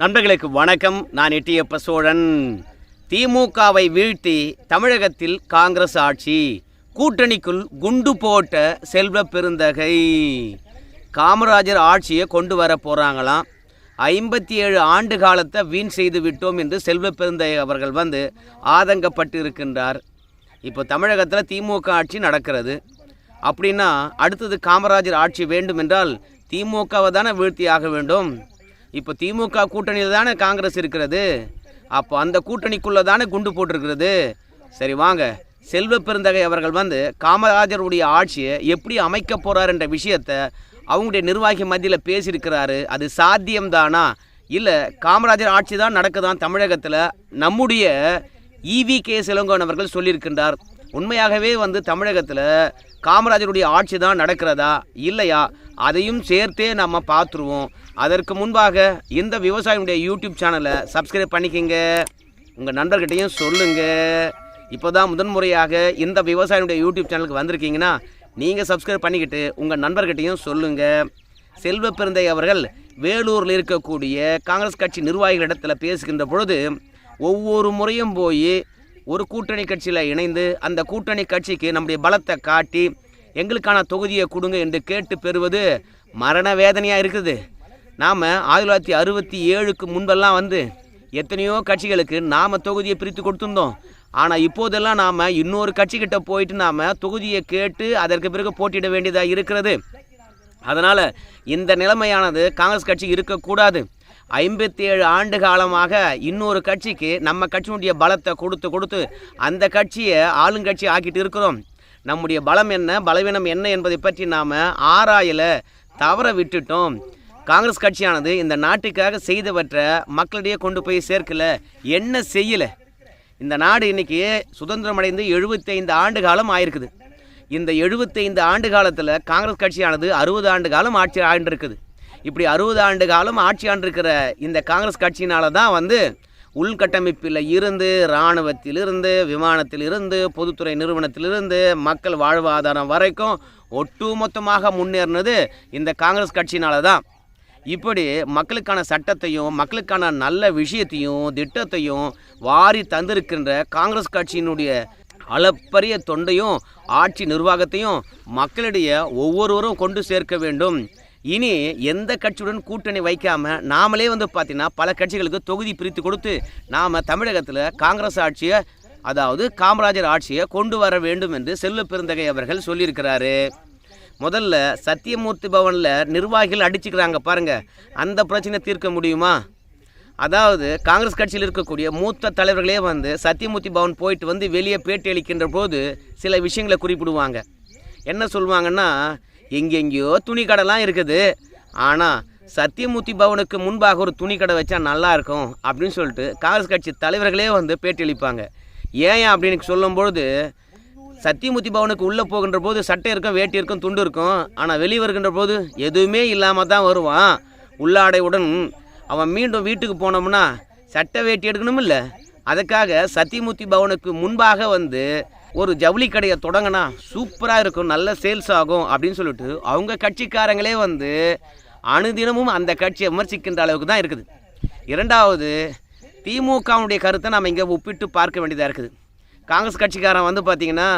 நண்பர்களுக்கு வணக்கம். நான் எட்டியப்ப சோழன். திமுகவை வீழ்த்தி தமிழகத்தில் காங்கிரஸ் ஆட்சி. கூட்டணிக்குள் குண்டு போட்ட செல்வ பெருந்தகை. காமராஜர் ஆட்சியை கொண்டு வர போகிறாங்களாம் ஐம்பத்தி ஏழு ஆண்டு காலத்தை வீண் செய்து விட்டோம் என்று செல்வ பெருந்தகை அவர்கள் வந்து ஆதங்கப்பட்டு இருக்கின்றார் இப்போ தமிழகத்தில் திமுக ஆட்சி நடக்கிறது. அப்படின்னா அடுத்தது காமராஜர் ஆட்சி வேண்டும் என்றால் திமுகவை தானே வீழ்த்தி ஆக வேண்டும். இப்போ திமுக கூட்டணியில் தானே காங்கிரஸ் இருக்கிறது? அப்போ அந்த கூட்டணிக்குள்ளே தானே குண்டு போட்டிருக்கிறது? சரி வாங்க. செல்வ பெருந்தகை அவர்கள் வந்து காமராஜருடைய ஆட்சியை எப்படி அமைக்க போகிறார் என்ற விஷயத்தை அவங்களுடைய நிர்வாகி மத்தியில் பேசியிருக்கிறாரு. அது சாத்தியம்தானா? இல்லை காமராஜர் ஆட்சி தான் நடக்குதான் தமிழகத்தில்? நம்முடைய இவி கே சிலங்கோன் அவர்கள் சொல்லியிருக்கின்றார். உண்மையாகவே வந்து தமிழகத்தில் காமராஜருடைய ஆட்சி தான் நடக்கிறதா? இல்லையா? அதையும் சேர்த்தே நம்ம பார்த்துருவோம். அதற்கு முன்பாக இந்த விவசாயினுடைய யூடியூப் சேனலை சப்ஸ்கிரைப் பண்ணிக்கங்க. உங்கள் நண்பர்கிட்டையும் சொல்லுங்கள் இப்போ தான் முதன்முறையாக இந்த விவசாயினுடைய யூடியூப் சேனலுக்கு வந்திருக்கீங்கன்னா நீங்கள் சப்ஸ்கிரைப் பண்ணிக்கிட்டு உங்கள் நண்பர்கிட்டையும் சொல்லுங்கள் செல்வப்பிறந்தை அவர்கள் வேலூரில் இருக்கக்கூடிய காங்கிரஸ் கட்சி நிர்வாகிகளிடத்தில் பேசுகின்ற பொழுது ஒவ்வொரு முறையும் போய் ஒரு கூட்டணி கட்சியில் இணைந்து அந்த கூட்டணி கட்சிக்கு நம்முடைய பலத்தை காட்டி எங்களுக்கான தொகுதியை கொடுங்க என்று கேட்டு பெறுவது மரண வேதனையாக இருக்குது. நாம் ஆயிரத்தி தொள்ளாயிரத்தி அறுபத்தி ஏழுக்கு முன்பெல்லாம் வந்து எத்தனையோ கட்சிகளுக்கு நாம் தொகுதியை பிரித்து கொடுத்துருந்தோம். ஆனால் இப்போதெல்லாம் நாம் இன்னொரு கட்சிக்கிட்ட போயிட்டு நாம் தொகுதியை கேட்டு அதற்கு பிறகு போட்டியிட வேண்டியதாக இருக்கிறது. அதனால் இந்த நிலைமையானது காங்கிரஸ் கட்சி இருக்கக்கூடாது. ஐம்பத்தி ஏழு ஆண்டு காலமாக இன்னொரு கட்சிக்கு நம்ம கட்சியினுடைய பலத்தை கொடுத்து கொடுத்து அந்த கட்சியை ஆளுங்கட்சி ஆக்கிட்டு இருக்கிறோம். நம்முடைய பலம் என்ன பலவீனம் என்ன என்பதை பற்றி நாம் ஆராயலை தவற விட்டுட்டோம். காங்கிரஸ் கட்சியானது இந்த நாட்டுக்காக செய்தவற்றை மக்களிடையே கொண்டு போய் சேர்க்கல. என்ன செய்யலை? இந்த நாடு இன்றைக்கி சுதந்திரம் அடைந்து எழுபத்தைந்து ஆண்டு காலம் ஆயிருக்குது. இந்த எழுபத்தைந்து ஆண்டு காலத்தில் காங்கிரஸ் கட்சியானது அறுபது ஆண்டு காலம் ஆட்சி ஆண்டிருக்குது. இப்படி அறுபது ஆண்டு காலம் ஆட்சி ஆண்டிருக்கிற இந்த காங்கிரஸ் கட்சியினால தான் வந்து உள்கட்டமைப்பில் இருந்து இராணுவத்திலிருந்து விமானத்திலிருந்து பொதுத்துறை நிறுவனத்திலிருந்து மக்கள் வாழ்வாதாரம் வரைக்கும் ஒட்டுமொத்தமாக முன்னேறினது இந்த காங்கிரஸ் கட்சியினால தான். இப்படி மக்களுக்கான சட்டத்தையும் மக்களுக்கான நல்ல விஷயத்தையும் திட்டத்தையும் வாரி தந்திருக்கின்ற காங்கிரஸ் கட்சியினுடைய அளப்பரிய தொண்டையும் ஆட்சி நிர்வாகத்தையும் மக்களிடையே ஒவ்வொருவரும் கொண்டு சேர்க்க வேண்டும். இனி எந்த கட்சியுடன் கூட்டணி வைக்காம நாமளே வந்து பார்த்தீங்கன்னா பல கட்சிகளுக்கு தொகுதி பிரித்து கொடுத்து நாம் தமிழகத்தில் காங்கிரஸ் ஆட்சியை அதாவது காமராஜர் ஆட்சியை கொண்டு வர வேண்டும் என்று செல்லு பெருந்தகை அவர்கள் சொல்லியிருக்கிறாரு. முதல்ல சத்தியமூர்த்தி பவனில் நிர்வாகிகள் அடிச்சுக்கிறாங்க பாருங்கள் அந்த பிரச்சனை தீர்க்க முடியுமா? அதாவது காங்கிரஸ் கட்சியில் இருக்கக்கூடிய மூத்த தலைவர்களே வந்து சத்தியமூர்த்தி பவன் போயிட்டு வந்து வெளியே பேட்டி அளிக்கின்ற போது சில விஷயங்களை குறிப்பிடுவாங்க. என்ன சொல்லுவாங்கன்னா எங்கெங்கேயோ துணி கடைலாம் இருக்குது. ஆனால் சத்தியமூர்த்தி பவனுக்கு முன்பாக ஒரு துணி கடை வச்சா நல்லா இருக்கும் அப்படின்னு சொல்லிட்டு காங்கிரஸ் கட்சி தலைவர்களே வந்து பேட்டி அளிப்பாங்க. ஏன் அப்படின்னு சொல்லும்பொழுது சத்தியமூர்த்தி பவனுக்கு உள்ளே போகின்ற போது சட்டை இருக்கும் வேட்டி இருக்கும் துண்டு இருக்கும். ஆனால் வெளியே வருகின்ற போது எதுவுமே இல்லாமல் தான் வருவான். உள்ளாடையுடன் அவன் மீண்டும் வீட்டுக்கு போனோம்னா சட்டை வேட்டி எடுக்கணும் இல்லை அதுக்காக சத்தியமூர்த்தி பவனுக்கு முன்பாக வந்து ஒரு ஜவுளி கடையை தொடங்கினா சூப்பராக இருக்கும் நல்ல சேல்ஸ் ஆகும் அப்படின்னு சொல்லிட்டு அவங்க கட்சிக்காரங்களே வந்து அணுதினமும் அந்த கட்சியை விமர்சிக்கின்ற அளவுக்கு தான் இருக்குது. இரண்டாவது திமுகவுடைய கருத்தை நம்ம இங்கே ஒப்பிட்டு பார்க்க வேண்டியதாக இருக்குது. காங்கிரஸ் கட்சிக்காரன் வந்து பார்த்திங்கன்னா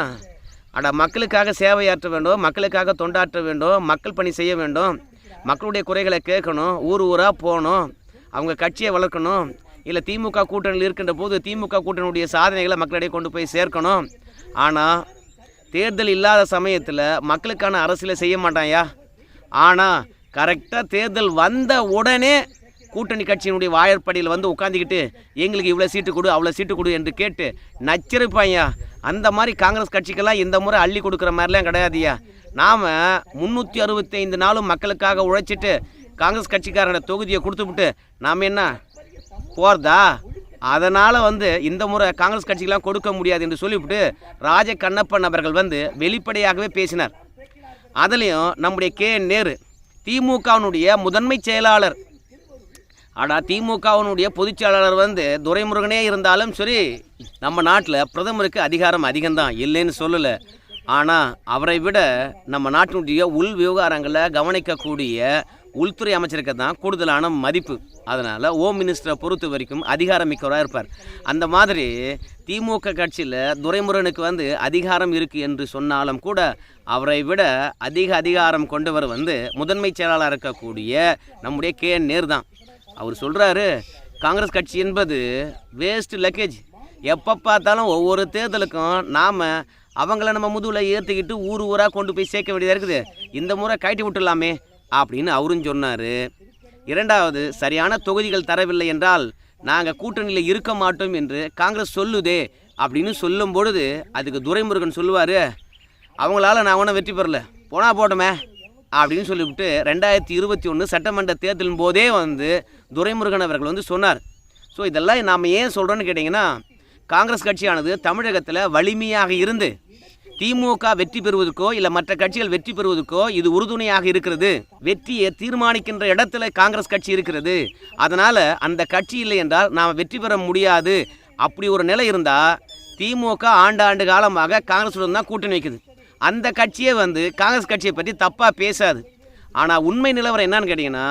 அட மக்களுக்காக சேவையாற்ற வேண்டும் மக்களுக்காக தொண்டாற்ற வேண்டும் மக்கள் பணி செய்ய வேண்டும் மக்களுடைய குறைகளை கேட்கணும் ஊர் ஊராக போகணும் அவங்க கட்சியை வளர்க்கணும் இல்லை திமுக கூட்டணியில் இருக்கின்ற போது திமுக கூட்டணியுடைய சாதனைகளை மக்களிடையே கொண்டு போய் சேர்க்கணும். ஆனால் தேர்தல் இல்லாத சமயத்தில் மக்களுக்கான அரசியலை செய்ய மாட்டான்யா ஆனால் கரெக்டாக தேர்தல் வந்த உடனே கூட்டணி கட்சியினுடைய வாயற்படியில் வந்து உட்காந்துக்கிட்டு எங்களுக்கு இவ்வளோ சீட்டு கொடு அவ்வளோ சீட்டு கொடு என்று கேட்டு நச்சிருப்பாய்யா அந்த மாதிரி காங்கிரஸ் கட்சிக்கெல்லாம் இந்த முறை அள்ளி கொடுக்குற மாதிரிலாம் கிடையாதுயா நாம் முந்நூற்றி அறுபத்தைந்து நாளும் மக்களுக்காக உழைச்சிட்டு காங்கிரஸ் கட்சிக்காரனோட தொகுதியை கொடுத்துவிட்டு நாம் என்ன போகிறதா அதனால் வந்து இந்த முறை காங்கிரஸ் கட்சிக்கெல்லாம் கொடுக்க முடியாது என்று சொல்லிவிட்டு ராஜ கண்ணப்பன் அவர்கள் வந்து வெளிப்படையாகவே பேசினார். அதுலேயும் நம்முடைய கே நேரு திமுகவினுடைய முதன்மை செயலாளர் ஆனால் திமுகவினுடைய பொதுச்செயலாளர் வந்து துரைமுருகனே இருந்தாலும் சரி நம்ம நாட்டில் பிரதமருக்கு அதிகாரம் அதிகம்தான் இல்லைன்னு சொல்லலை. ஆனால் அவரை விட நம்ம நாட்டினுடைய உள் விவகாரங்களை கவனிக்கக்கூடிய உள்துறை அமைச்சருக்கு தான் கூடுதலான மதிப்பு. அதனால் ஓம் மினிஸ்டரை பொறுத்த வரைக்கும் அதிகாரம் மிக்கவராக இருப்பார். அந்த மாதிரி திமுக கட்சியில் துரைமுருகனுக்கு வந்து அதிகாரம் இருக்குது என்று சொன்னாலும் கூட அவரை விட அதிக அதிகாரம் கொண்டவர் வந்து முதன்மைச் செயலாளராக இருக்கக்கூடிய நம்முடைய கே நேர் தான் அவர் சொல்கிறாரு காங்கிரஸ் கட்சி என்பது வேஸ்ட் லக்கேஜ் எப்போ பார்த்தாலும் ஒவ்வொரு தேர்தலுக்கும் நாம் அவங்கள நம்ம முதுகில் ஏற்றிக்கிட்டு ஊர் ஊராக கொண்டு போய் சேர்க்க வேண்டியதாக இருக்குது. இந்த முறை கட்டி விட்டுடலாமே அப்படின்னு அவரும் சொன்னார். இரண்டாவது சரியான தொகுதிகள் தரவில்லை என்றால் நாங்கள் கூட்டணியில் இருக்க மாட்டோம் என்று காங்கிரஸ் சொல்லுதே அப்படின்னு சொல்லும் பொழுது அதுக்கு துரைமுருகன் சொல்லுவார் அவங்களால நான் ஒன்றும் வெற்றி பெறல. போனால் போட்டோமே. அப்படின்னு சொல்லிவிட்டு ரெண்டாயிரத்தி இருபத்தி ஒன்று சட்டமன்ற தேர்தலின் போதே வந்து துரைமுருகன் அவர்கள் வந்து சொன்னார். ஸோ இதெல்லாம் நாம் ஏன் சொல்கிறோன்னு கேட்டிங்கன்னா காங்கிரஸ் கட்சியானது தமிழகத்தில் வலிமையாக இருந்து திமுக வெற்றி பெறுவதற்கோ இல்லை மற்ற கட்சிகள் வெற்றி பெறுவதற்கோ இது உறுதுணையாக இருக்கிறது. வெற்றியை தீர்மானிக்கின்ற இடத்துல காங்கிரஸ் கட்சி இருக்கிறது. அதனால் அந்த கட்சி இல்லை என்றால் நாம் வெற்றி பெற முடியாது. அப்படி ஒரு நிலை இருந்தால் திமுக ஆண்டாண்டு காலமாக காங்கிரஸுடன் தான் கூட்டணி வைக்குது. அந்த கட்சியே வந்து காங்கிரஸ் கட்சியை பற்றி தப்பாக பேசாது. ஆனால் உண்மை நிலவரம் என்னன்னு கேட்டிங்கன்னா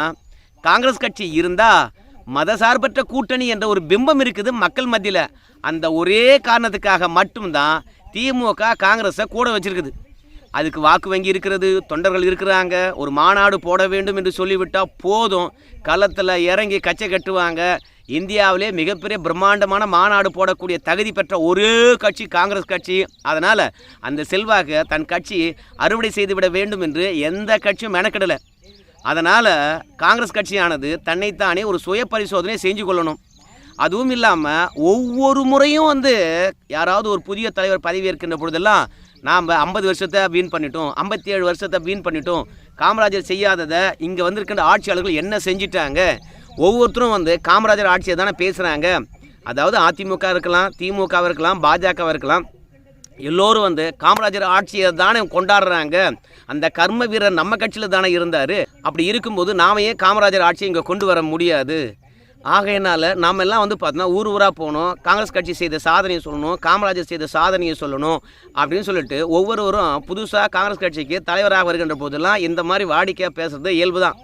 காங்கிரஸ் கட்சி இருந்தால் மதசார்பற்ற கூட்டணி என்ற ஒரு பிம்பம் இருக்குது மக்கள் மத்தியில். அந்த ஒரே காரணத்துக்காக மட்டும்தான் திமுக காங்கிரஸை கூட வச்சிருக்குது. அதுக்கு வாக்கு வங்கி இருக்கிறது தொண்டர்கள் இருக்கிறாங்க ஒரு மாநாடு போட வேண்டும் என்று சொல்லிவிட்டால் போதும். களத்தில் இறங்கி கச்சை கட்டுவாங்க இந்தியாவிலே மிகப்பெரிய பிரம்மாண்டமான மாநாடு போடக்கூடிய தகுதி பெற்ற ஒரே கட்சி காங்கிரஸ் கட்சி. அதனால் அந்த செல்வாக்கை தன் கட்சி அறுவடை செய்துவிட வேண்டும் என்று எந்த கட்சியும் மெனக்கெடலை. அதனால் காங்கிரஸ் கட்சியானது தன்னைத்தானே ஒரு சுய பரிசோதனை செஞ்சு கொள்ளணும். அதுவும் இல்லாமல் ஒவ்வொரு முறையும் வந்து யாராவது ஒரு புதிய தலைவர் பதவியேற்கின்ற பொழுதெல்லாம் நாம் ஐம்பது வருஷத்தை வீண் பண்ணிட்டோம் ஐம்பத்தி ஏழு வருஷத்தை வீண் பண்ணிட்டோம். காமராஜர் செய்யாததை இங்கே வந்திருக்கின்ற ஆட்சியாளர்கள் என்ன செஞ்சிட்டாங்க? ஒவ்வொருத்தரும் வந்து காமராஜர் ஆட்சியை தானே பேசுகிறாங்க அதாவது அதிமுக இருக்கலாம் திமுகவாக இருக்கலாம் பாஜகவாக இருக்கலாம். எல்லோரும் வந்து காமராஜர் ஆட்சியை தானே கொண்டாடுறாங்க. அந்த கர்ம வீரர் நம்ம கட்சியில் தானே இருந்தார். அப்படி இருக்கும்போது நாம ஏன் காமராஜர் ஆட்சியை இங்கே கொண்டு வர முடியாது? ஆகையினால நாம் எல்லாம் வந்து பார்த்தோன்னா ஊர் ஊராக போகணும் காங்கிரஸ் கட்சி செய்த சாதனையை சொல்லணும் காமராஜர் செய்த சாதனையை சொல்லணும் அப்படின்னு சொல்லிட்டு ஒவ்வொருவரும் புதுசாக காங்கிரஸ் கட்சிக்கு தலைவராக வருகின்ற போதெல்லாம் இந்த மாதிரி வாடிக்கையாக பேசுறது இயல்பு தான்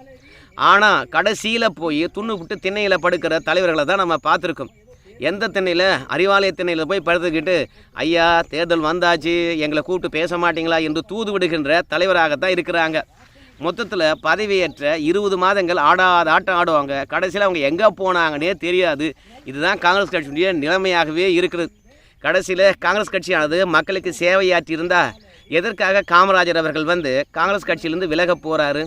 ஆனால் கடைசியில் போய் துண்ணு விட்டு திண்ணையில் படுக்கிற தலைவர்களை தான் நம்ம பார்த்துருக்கோம். எந்த திண்ணையில்? அறிவாலய திண்ணையில் போய் படுத்துக்கிட்டு ஐயா தேர்தல் வந்தாச்சு எங்களை கூப்பிட்டு பேச மாட்டீங்களா? என்று தூது விடுகின்ற தலைவராகத்தான் இருக்கிறாங்க. மொத்தத்தில் பதவியேற்ற இருபது மாதங்கள் ஆடாத ஆட்டம் ஆடுவாங்க. கடைசியில் அவங்க எங்கே போனாங்கன்னே தெரியாது. இதுதான் காங்கிரஸ் கட்சியுடைய நிலைமையாகவே இருக்கிறது கடைசியில் காங்கிரஸ் கட்சியானது மக்களுக்கு சேவையாற்றி இருந்தால் எதற்காக காமராஜர் அவர்கள் வந்து காங்கிரஸ் கட்சியிலேருந்து விலக போகிறாரு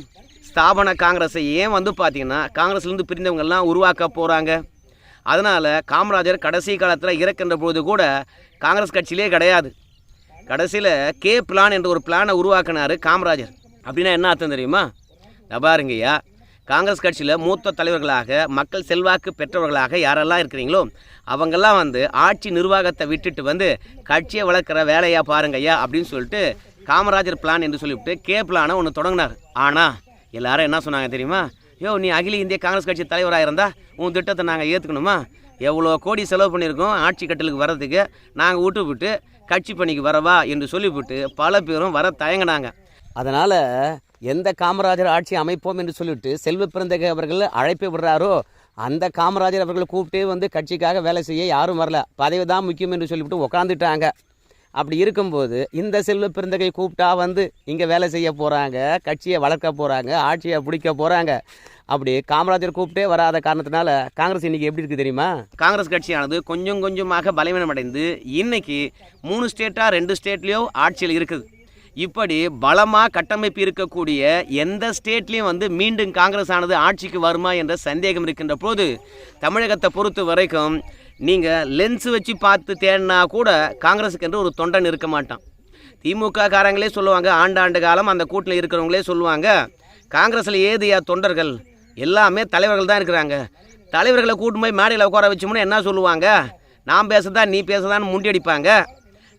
ஸ்தாபன காங்கிரஸை ஏன் வந்து பார்த்தீங்கன்னா காங்கிரஸ்லேருந்து பிரிந்தவங்கெல்லாம் உருவாக்க போகிறாங்க அதனால் காமராஜர் கடைசி காலத்தில் இறக்கின்ற பொழுது கூட காங்கிரஸ் கட்சியிலே கிடையாது. கடைசியில் கே பிளான் என்ற ஒரு பிளானை உருவாக்கினார் காமராஜர். அப்படின்னா என்ன அர்த்தம் தெரியுமா? இதோ பாருங்கய்யா காங்கிரஸ் கட்சியில் மூத்த தலைவர்களாக மக்கள் செல்வாக்கு பெற்றவர்களாக யாரெல்லாம் இருக்கிறீங்களோ அவங்கெல்லாம் வந்து ஆட்சி நிர்வாகத்தை விட்டுட்டு வந்து கட்சியை வளர்க்குற வேலையாக பாருங்கய்யா அப்படின்னு சொல்லிட்டு காமராஜர் பிளான் என்று சொல்லிவிட்டு கே பிளானை ஒன்று தொடங்கினார். ஆனால் எல்லாரும் என்ன சொன்னாங்க தெரியுமா? யோ நீ அகில இந்திய காங்கிரஸ் கட்சி தலைவராக இருந்தால் உன் திட்டத்தை நாங்கள் ஏற்றுக்கணுமா எவ்வளோ கோடி செலவு பண்ணியிருக்கோம் ஆட்சி கட்டலுக்கு வர்றதுக்கு. நாங்கள் விட்டு விட்டு கட்சி பணிக்கு வரவா என்று சொல்லிவிட்டு பல பேரும் வர தயங்கினாங்க. அதனால் எந்த காமராஜர் ஆட்சி அமைப்போம் என்று சொல்லிவிட்டு செல்வ பிறந்தக அவர்கள் அழைப்பு விடுறாரோ அந்த காமராஜர் அவர்களை கூப்பிட்டே வந்து கட்சிக்காக வேலை செய்ய யாரும் வரல. பதவி தான் முக்கியம் என்று சொல்லிவிட்டு உக்காந்துட்டாங்க. அப்படி இருக்கும்போது இந்த செல்வ பிறந்தகை கூப்பிட்டா வந்து இங்கே வேலை செய்ய போகிறாங்க கட்சியை வளர்க்க போகிறாங்க ஆட்சியை பிடிக்க போகிறாங்க அப்படி காமராஜர் கூப்பிட்டே வராத காரணத்தினால காங்கிரஸ் இன்னைக்கு எப்படி இருக்குது தெரியுமா? காங்கிரஸ் கட்சியானது கொஞ்சம் கொஞ்சமாக பலவீனமடைந்து இன்னைக்கு மூணு ஸ்டேட்டாக ரெண்டு ஸ்டேட்லேயும் ஆட்சியில் இருக்குது. இப்படி பலமாக கட்டமைப்பு இருக்கக்கூடிய எந்த ஸ்டேட்லேயும் வந்து மீண்டும் காங்கிரஸ் ஆனது ஆட்சிக்கு வருமா என்ற சந்தேகம் இருக்கின்ற போது தமிழகத்தை பொறுத்த வரைக்கும் நீங்கள் லென்ஸ் வச்சு பார்த்து தேடினா கூட காங்கிரஸுக்கு என்று ஒரு தொண்டன் இருக்க மாட்டான். திமுக காரங்களே சொல்லுவாங்க ஆண்டாண்டு காலம் அந்த கூட்டில் இருக்கிறவங்களே சொல்லுவாங்க காங்கிரஸில் ஏதுயா தொண்டர்கள்? எல்லாமே தலைவர்கள் தான் இருக்கிறாங்க. தலைவர்களை கூட்டு போய் மேடையில் உட்கார வச்சோம்னா என்ன சொல்லுவாங்க? நான் பேசுறதா நீ பேசுதான்னு முண்டி அடிப்பாங்க.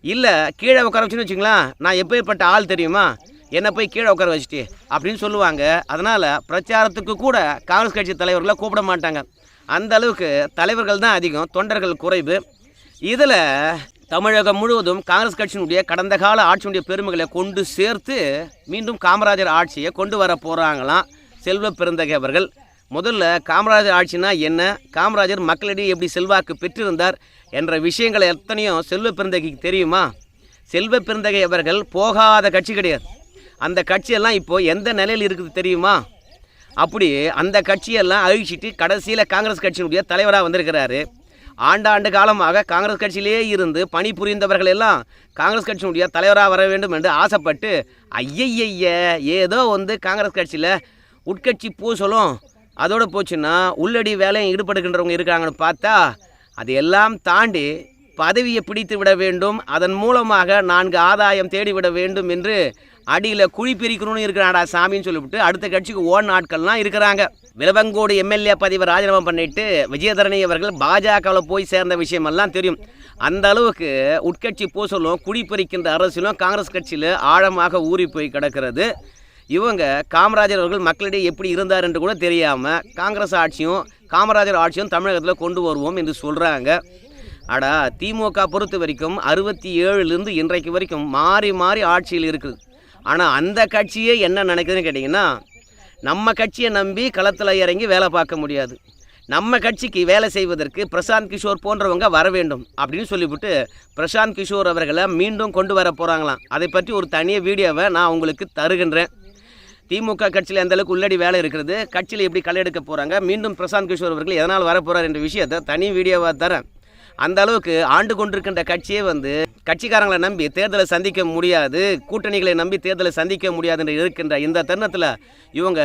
இல்லை கீழே உட்கார வச்சுன்னு வச்சுங்களேன் நான் எப்பேற்பட்ட ஆள் தெரியுமா? என்னை போய் கீழே உட்கார வச்சுட்டு அப்படின்னு சொல்லுவாங்க. அதனால் பிரச்சாரத்துக்கு கூட காங்கிரஸ் கட்சி தலைவர்களை கூப்பிட மாட்டாங்க. அந்த அளவுக்கு தலைவர்கள் தான் அதிகம் தொண்டர்கள் குறைவு. இதில் தமிழகம் முழுவதும் காங்கிரஸ் கட்சியினுடைய கடந்த கால ஆட்சியினுடைய பெருமைகளை கொண்டு சேர்த்து மீண்டும் காமராஜர் ஆட்சியை கொண்டு வர போகிறாங்களாம் செல்வ பெருந்தகை அவர்கள். முதல்ல காமராஜர் ஆட்சினா என்ன காமராஜர் மக்களிடையே எப்படி செல்வாக்கு பெற்றிருந்தார் என்ற விஷயங்களை எத்தனையும் செல்வ பெருந்தகைக்கு தெரியுமா? செல்வ பெருந்தகை அவர்கள் போகாத கட்சி கிடையாது. அந்த கட்சியெல்லாம் இப்போது எந்த நிலையில் இருக்குது தெரியுமா? அப்படி அந்த கட்சியெல்லாம் அழிச்சிட்டு கடைசியில் காங்கிரஸ் கட்சியினுடைய தலைவராக வந்திருக்கிறாரு. ஆண்டாண்டு காலமாக காங்கிரஸ் கட்சியிலேயே இருந்து பணி புரிந்தவர்கள் எல்லாம் காங்கிரஸ் கட்சியினுடைய தலைவராக வர வேண்டும் என்று ஆசைப்பட்டு ஐயைய ஏதோ வந்து காங்கிரஸ் கட்சியில் உட்கட்சி பூசலும் அதோடு போச்சுன்னா உள்ளடி வேலையும் ஈடுபடுகின்றவங்க இருக்காங்கன்னு பார்த்தா அது எல்லாம் தாண்டி பதவியை பிடித்து விட வேண்டும். அதன் மூலமாக நான்கு ஆதாயம் தேடிவிட வேண்டும் என்று அடியில் குழி பிரிக்கணும்னு இருக்கிறாடா சாமின்னு சொல்லிவிட்டு அடுத்த கட்சிக்கு ஓன் நாட்கள்லாம் இருக்கிறாங்க. விலவங்கோடு எம்எல்ஏ பதவி ராஜினாமா பண்ணிட்டு விஜயதரணி அவர்கள் பாஜகவில் போய் சேர்ந்த விஷயமெல்லாம் தெரியும். அந்த அளவுக்கு உட்கட்சி பூசலும் குழி பறிக்கின்ற அரசியலும் காங்கிரஸ் கட்சியில் ஆழமாக ஊறி போய் கிடக்கிறது. இவங்க காமராஜர் அவர்கள் மக்களிடையே எப்படி இருந்தார் என்று கூட தெரியாமல் காங்கிரஸ் ஆட்சியும் காமராஜர் ஆட்சியும் தமிழகத்தில் கொண்டு வருவோம் என்று சொல்கிறாங்க அடா திமுக பொறுத்த வரைக்கும் அறுபத்தி ஏழுலேருந்து இன்றைக்கு வரைக்கும் மாறி மாறி ஆட்சியில் இருக்குது. ஆனால் அந்த கட்சியே என்ன நினைக்குதுன்னு கேட்டிங்கன்னா நம்ம கட்சியை நம்பி களத்தில் இறங்கி வேலை பார்க்க முடியாது. நம்ம கட்சிக்கு வேலை செய்வதற்கு பிரசாந்த் கிஷோர் போன்றவங்க வர வேண்டும் அப்படின்னு சொல்லிவிட்டு பிரசாந்த் கிஷோர் அவர்களை மீண்டும் கொண்டு வர போகிறாங்களாம் அதை பற்றி ஒரு தனிய வீடியோவை நான் உங்களுக்கு தருகின்றேன். திமுக கட்சியில் எந்த அளவுக்கு உள்ளடி வேலை இருக்கிறது கட்சியில் எப்படி களை எடுக்க போகிறாங்க மீண்டும் பிரசாந்த் கிஷோர் அவர்கள் எதனால் வர போகிறார் என்ற விஷயத்தை தனி வீடியோவாக தரேன். அந்த அளவுக்கு ஆண்டு கொண்டிருக்கின்ற கட்சியே வந்து கட்சிக்காரங்களை நம்பி தேர்தலை சந்திக்க முடியாது கூட்டணிகளை நம்பி தேர்தலை சந்திக்க முடியாது என்று இருக்கின்ற இந்த தருணத்தில் இவங்க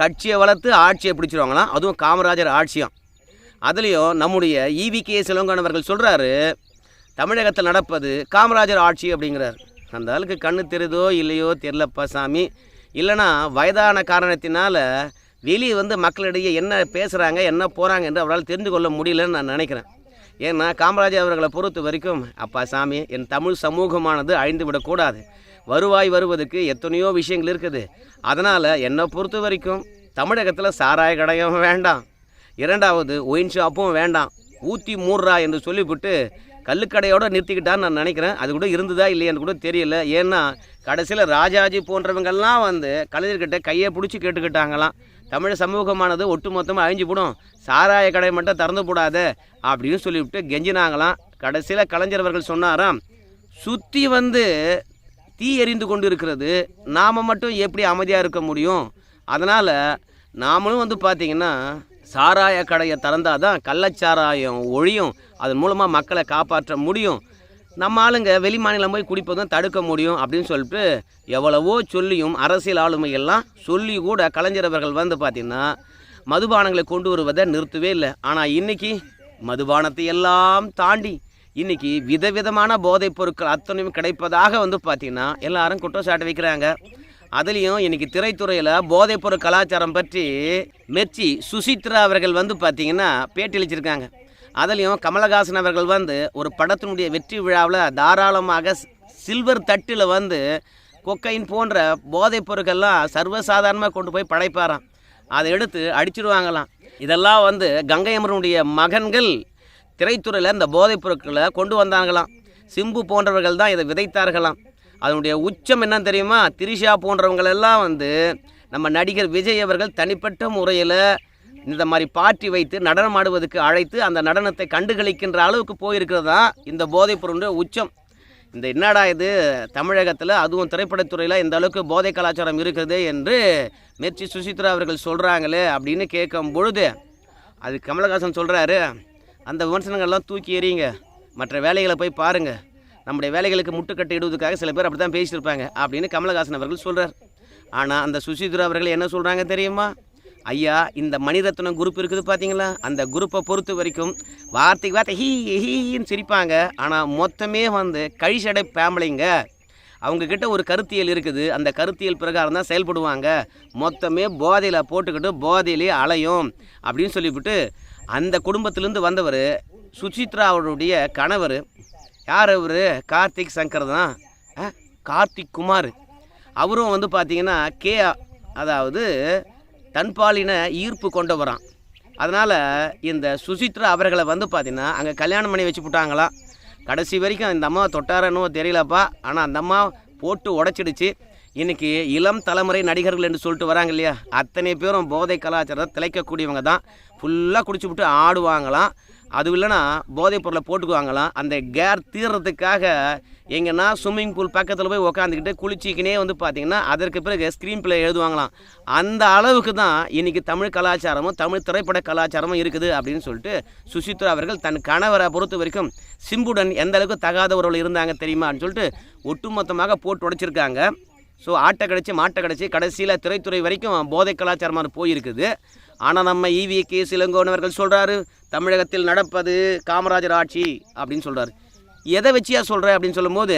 கட்சியை வளர்த்து ஆட்சியை பிடிச்சிருவாங்களாம். அதுவும் காமராஜர் ஆட்சியும். அதுலேயும் நம்முடைய ஈவி கே அவர்கள் சொல்கிறாரு தமிழகத்தில் நடப்பது காமராஜர் ஆட்சி அப்படிங்கிறார். அந்த ஆளுக்கு கண்ணு தெரியுதோ இல்லையோ தெரிலப்பா சாமி. இல்லைனா வயதான காரணத்தினால வெளியே வந்து மக்களிடையே என்ன பேசுகிறாங்க என்ன போகிறாங்க என்று அவரால் தெரிந்து கொள்ள முடியலன்னு நான் நினைக்கிறேன். ஏன்னா காமராஜர் அவர்களை பொறுத்த வரைக்கும் அப்பா சாமி என் தமிழ் சமூகமானது அழிந்து விடக்கூடாது. வருவாய் வருவதற்கு எத்தனையோ விஷயங்கள் இருக்குது. அதனால் என்னை பொறுத்த வரைக்கும் தமிழகத்தில் சாராய கடையும் வேண்டாம். இரண்டாவது ஒயின் ஷாப்பும் வேண்டாம். ஊற்றி மூடுறா என்று சொல்லிவிட்டு கல்லுக்கடையோடு நிறுத்திக்கிட்டான்னு நான் நினைக்கிறேன். அது கூட இருந்ததா இல்லையான்னு கூட தெரியல. ஏன்னா கடைசியில் ராஜாஜி போன்றவங்கள்லாம் வந்து கலைஞர்கிட்ட கையை பிடிச்சி கேட்டுக்கிட்டாங்களாம். தமிழ் சமூகமானது ஒட்டுமொத்தமாக அழிஞ்சு போடும். சாராய கடை மட்டும் திறந்து போடாத அப்படின்னு சொல்லிவிட்டு கெஞ்சினாங்களாம். கடைசியில் கலைஞர் அவர்கள் சொன்னாராம் சுற்றி வந்து தீ எரிந்து கொண்டு இருக்கிறது நாம் மட்டும் எப்படி அமைதியாக இருக்க முடியும்? அதனால் நாமளும் வந்து பார்த்திங்கன்னா சாராய கடையை திறந்தால் தான் கள்ளச்சாராயம் ஒழியும். அதன் மூலமாக மக்களை காப்பாற்ற முடியும். நம்ம ஆளுங்க வெளி மாநிலம் போய் குடிப்பதும் தடுக்க முடியும் அப்படின்னு சொல்லிட்டு எவ்வளவோ சொல்லியும் அரசியல் ஆளுமையெல்லாம் சொல்லி கூட கலைஞர் அவர்கள் வந்து பார்த்திங்கன்னா மதுபானங்களை கொண்டு வருவதை நிறுத்தவே இல்லை. ஆனால் இன்றைக்கி மதுபானத்தை எல்லாம் தாண்டி இன்றைக்கி விதவிதமான போதைப் பொருட்கள் அத்தனையும் கிடைப்பதாக வந்து பார்த்திங்கன்னா எல்லாரும் குற்றச்சாட்டு வைக்கிறாங்க. அதுலேயும் இன்றைக்கி திரைத்துறையில் போதைப்பொருள் கலாச்சாரம் பற்றி மெர்ச்சி சுசித்ரா அவர்கள் வந்து பார்த்திங்கன்னா பேட்டி அளிச்சிருக்காங்க. அதுலேயும் கமலஹாசன் அவர்கள் வந்து ஒரு படத்தினுடைய வெற்றி விழாவில் தாராளமாக சில்வர் தட்டில் வந்து கொக்கைன் போன்ற போதைப் பொருட்கள்லாம் சர்வசாதாரணமாக கொண்டு போய் படைப்பாராம். அதை எடுத்து அடிச்சிடுவாங்களாம் இதெல்லாம் வந்து கங்கை அமரனுடைய மகன்கள் திரைத்துறையில் இந்த போதைப் பொருட்களை கொண்டு வந்தாங்களாம். சிம்பு போன்றவர்கள் தான் இதை விதைத்தார்களாம். அதனுடைய உச்சம் என்னன்னு தெரியுமா? திரிஷா போன்றவங்களெல்லாம் வந்து நம்ம நடிகர் விஜய் அவர்கள் தனிப்பட்ட முறையில் இந்த மாதிரி பார்ட்டி வைத்து நடனம் ஆடுவதற்கு அழைத்து அந்த நடனத்தை கண்டுகளிக்கின்ற அளவுக்கு போயிருக்கிறது தான் இந்த போதைப் பொருளுடைய உச்சம். இந்த என்னடா இது தமிழகத்தில்? அதுவும் திரைப்படத்துறையில் இந்த அளவுக்கு போதை கலாச்சாரம் இருக்குது என்று மெர்ச்சி சுசித்ரா அவர்கள் சொல்கிறாங்களே அப்படின்னு கேட்கும் பொழுது அது கமலஹாசன் சொல்கிறாரு அந்த விமர்சனங்கள்லாம் தூக்கி எறியுங்க. மற்ற வேலைகளை போய் பாருங்கள் நம்முடைய வேலைகளுக்கு முட்டுக்கட்டை இடுவதற்காக சில பேர் அப்படி தான் பேசியிருப்பாங்க அப்படின்னு கமலஹாசன் அவர்கள் சொல்கிறார் ஆனால் அந்த சுசித்ரா அவர்கள் என்ன சொல்கிறாங்க தெரியுமா? ஐயா இந்த மணிரத்னம் குரூப் இருக்குது பார்த்தீங்களா அந்த குரூப்பை பொறுத்த வரைக்கும் வார்த்தைக்கு வார்த்தை ஹீ ஹீன்னு சிரிப்பாங்க. ஆனால் மொத்தமே வந்து கழிச்சடை ஃபேமிலிங்க அவங்கக்கிட்ட ஒரு கருத்தியல் இருக்குது. அந்த கருத்தியல் பிரகாரம் தான் செயல்படுவாங்க. மொத்தமே போதையில் போட்டுக்கிட்டு போதையிலே அலையும் அப்படின்னு சொல்லிவிட்டு அந்த குடும்பத்திலேருந்து வந்தவர் சுசித்ரா அவருடைய கணவர். யார் அவர்? கார்த்திக் சங்கர் தான். கார்த்திக் குமார். அவரும் வந்து பார்த்திங்கன்னா கே அதாவது தன்பாலின ஈர்ப்பு கொண்டவரான் அதனால் இந்த சுசித்ரா அவர்களை வந்து பார்த்தீங்கன்னா அங்கே கல்யாணம் பண்ணி வச்சு விட்டாங்களாம் கடைசி வரைக்கும் இந்த அம்மா தொட்டாரனோ தெரியலப்பா. ஆனால் அந்த அம்மா போட்டு உடச்சிடுச்சு. இன்றைக்கி இளம் தலைமுறை நடிகர்கள் என்று சொல்லிட்டு வராங்க இல்லையா? அத்தனை பேரும் போதை கலாச்சாரத்தை திளைக்கக்கூடியவங்க தான். ஃபுல்லாக குடிச்சுவிட்டு ஆடுவாங்களாம். அது இல்லைன்னா போதைப் பொருளை போட்டுக்குவாங்களாம். அந்த கேர் தீர்றதுக்காக எங்கன்னா ஸ்விம்மிங் பூல் பக்கத்தில் போய் உக்காந்துக்கிட்டு குளிச்சிக்கினே வந்து பார்த்தீங்கன்னா அதற்கு பிறகு ஸ்க்ரீன் பிளே எழுதுவாங்களாம். அந்த அளவுக்கு தான் இன்றைக்கி தமிழ் கலாச்சாரமும் தமிழ் திரைப்பட கலாச்சாரமும் இருக்குது அப்படின்னு சொல்லிட்டு சுசித்ரா அவர்கள் தன் கணவரை பொறுத்த வரைக்கும் சிம்புடன் எந்த அளவுக்கு உறவில் இருந்தாங்க தெரியுமான்னு சொல்லிட்டு ஒட்டுமொத்தமாக போட்டு உடைச்சிருக்காங்க. ஸோ ஆட்டை கிடச்சி மாட்டை கிடச்சி கடைசியில் திரைத்துறை வரைக்கும் போதை கலாச்சாரமாக போயிருக்குது. ஆனால் நம்ம ஈவி கே சிலங்கோனவர்கள் சொல்கிறாரு தமிழகத்தில் நடப்பது காமராஜர் ஆட்சி அப்படின்னு சொல்கிறாரு எதை வச்சியா சொல்கிற அப்படின்னு சொல்லும்போது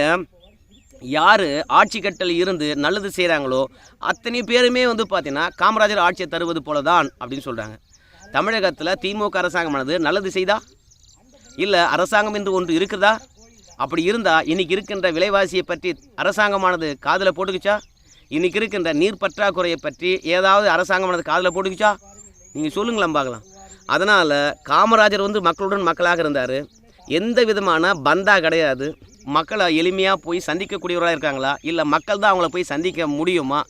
யார் ஆட்சி கட்டல் இருந்து நல்லது செய்கிறாங்களோ அத்தனை பேருமே வந்து பார்த்தீங்கன்னா காமராஜர் ஆட்சியை தருவது போல தான் அப்படின்னு சொல்கிறாங்க தமிழகத்தில் திமுக அரசாங்கமானது நல்லது செய்தா? இல்லை அரசாங்கம் என்று ஒன்று இருக்குதா? அப்படி இருந்தால் இன்றைக்கி இருக்கின்ற விலைவாசியை பற்றி அரசாங்கமானது காதில் போட்டுக்குச்சா? இன்றைக்கி இருக்கின்ற நீர் பற்றாக்குறையை பற்றி ஏதாவது அரசாங்கமானது காதில் போட்டுக்குச்சா? நீங்கள் சொல்லுங்களேன் பார்க்கலாம். அதனால் காமராஜர் வந்து மக்களுடன் மக்களாக இருந்தார். எந்த விதமான பந்தா கிடையாது. மக்களை எளிமையாக போய் சந்திக்கக்கூடியவராக இருக்காங்களா? இல்லை மக்கள் தான் அவங்கள போய் சந்திக்க முடியுமா?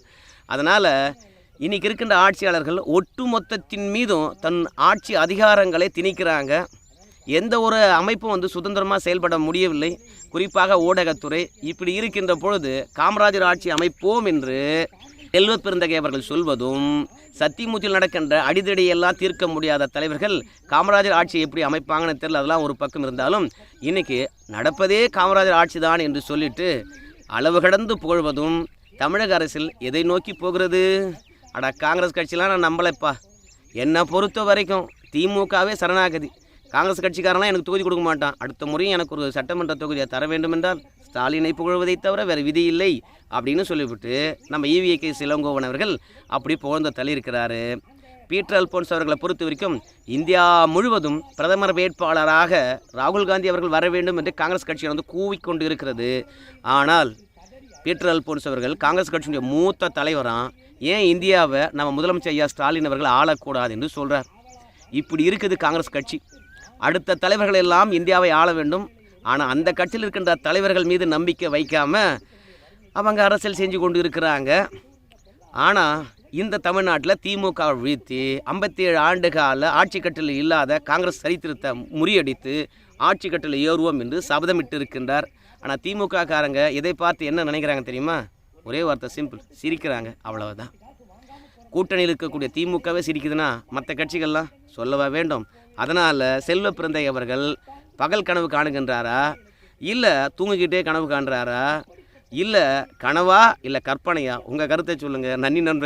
அதனால் இன்னைக்கு இருக்கின்ற ஆட்சியாளர்கள் ஒட்டுமொத்தத்தின் மீதும் தன் ஆட்சி அதிகாரங்களை திணிக்கிறாங்க. எந்த ஒரு அமைப்பும் வந்து சுதந்திரமாக செயல்பட முடியவில்லை. குறிப்பாக ஊடகத்துறை. இப்படி இருக்கின்ற பொழுது காமராஜர் ஆட்சி அமைப்போம் என்று செல்வ பெருந்தகை அவர்கள் சொல்வதும் சத்தியமூர்த்தியில் நடக்கின்ற அடிதடியெல்லாம் தீர்க்க முடியாத தலைவர்கள் காமராஜர் ஆட்சி எப்படி அமைப்பாங்கன்னு தெரியல அதெல்லாம் ஒரு பக்கம் இருந்தாலும் இன்னைக்கு நடப்பதே காமராஜர் ஆட்சி தான் என்று சொல்லிட்டு அளவு கடந்து புகழ்வதும் தமிழக அரசில் எதை நோக்கி போகிறது? அட காங்கிரஸ் கட்சிலாம் நான் நம்பலைப்பா. என்னை பொறுத்த வரைக்கும் திமுகவே சரணாகதி. காங்கிரஸ் கட்சிக்காரன்லாம் எனக்கு தொகுதி கொடுக்க மாட்டான். அடுத்த முறையும் எனக்கு ஒரு சட்டமன்ற தொகுதியை தர வேண்டும் என்றால் ஸ்டாலினை புகழ்வதை தவிர வேறு விதி இல்லை அப்படின்னு சொல்லிவிட்டு நம்ம ஈவிஏ கே சிலங்கோவன் அவர்கள் அப்படி புகழ்ந்த தள்ளியிருக்கிறாரு. பீட்டர் அல்போன்ஸ் அவர்களை பொறுத்த வரைக்கும் இந்தியா முழுவதும் பிரதமர் வேட்பாளராக ராகுல் காந்தி அவர்கள் வர வேண்டும் என்று காங்கிரஸ் கட்சி வந்து கூவிக்கொண்டு இருக்கிறது. ஆனால் பீட்டர் அல்போன்ஸ் அவர்கள் காங்கிரஸ் கட்சியினுடைய மூத்த தலைவராக ஏன் இந்தியாவை நம்ம முதலமைச்சர் ஐயா ஸ்டாலின் அவர்கள் ஆளக்கூடாது என்று சொல்கிறார் இப்படி இருக்குது காங்கிரஸ் கட்சி. அடுத்த தலைவர்கள் எல்லாம் இந்தியாவை ஆள வேண்டும். ஆனால் அந்த கட்சியில் இருக்கின்ற தலைவர்கள் மீது நம்பிக்கை வைக்காமல் அவங்க அரசியல் செஞ்சு கொண்டு இருக்கிறாங்க. ஆனால் இந்த தமிழ்நாட்டில் திமுக வீழ்த்தி ஐம்பத்தி ஏழு ஆண்டு கால ஆட்சி கட்டில் இல்லாத காங்கிரஸ் சரித்திரத்தை முறியடித்து ஆட்சி கட்டில் ஏறுவோம் என்று சபதமிட்டு இருக்கின்றார் ஆனால் திமுக காரங்க இதை பார்த்து என்ன நினைக்கிறாங்க தெரியுமா? ஒரே வார்த்தை சிம்பிள் சிரிக்கிறாங்க. அவ்வளவுதான். கூட்டணியில் இருக்கக்கூடிய திமுகவே சிரிக்குதுன்னா மற்ற கட்சிகள்லாம் சொல்லவா வேண்டும்? அதனால் செல்வ பிறந்தை அவர்கள் பகல் கனவு காணுகின்றாரா? இல்லை தூங்கிக்கிட்டே கனவு காண்றாரா? இல்லை கனவா இல்லை கற்பனையா? உங்கள் கருத்தை சொல்லுங்கள் நன்றி நண்பர்கள்.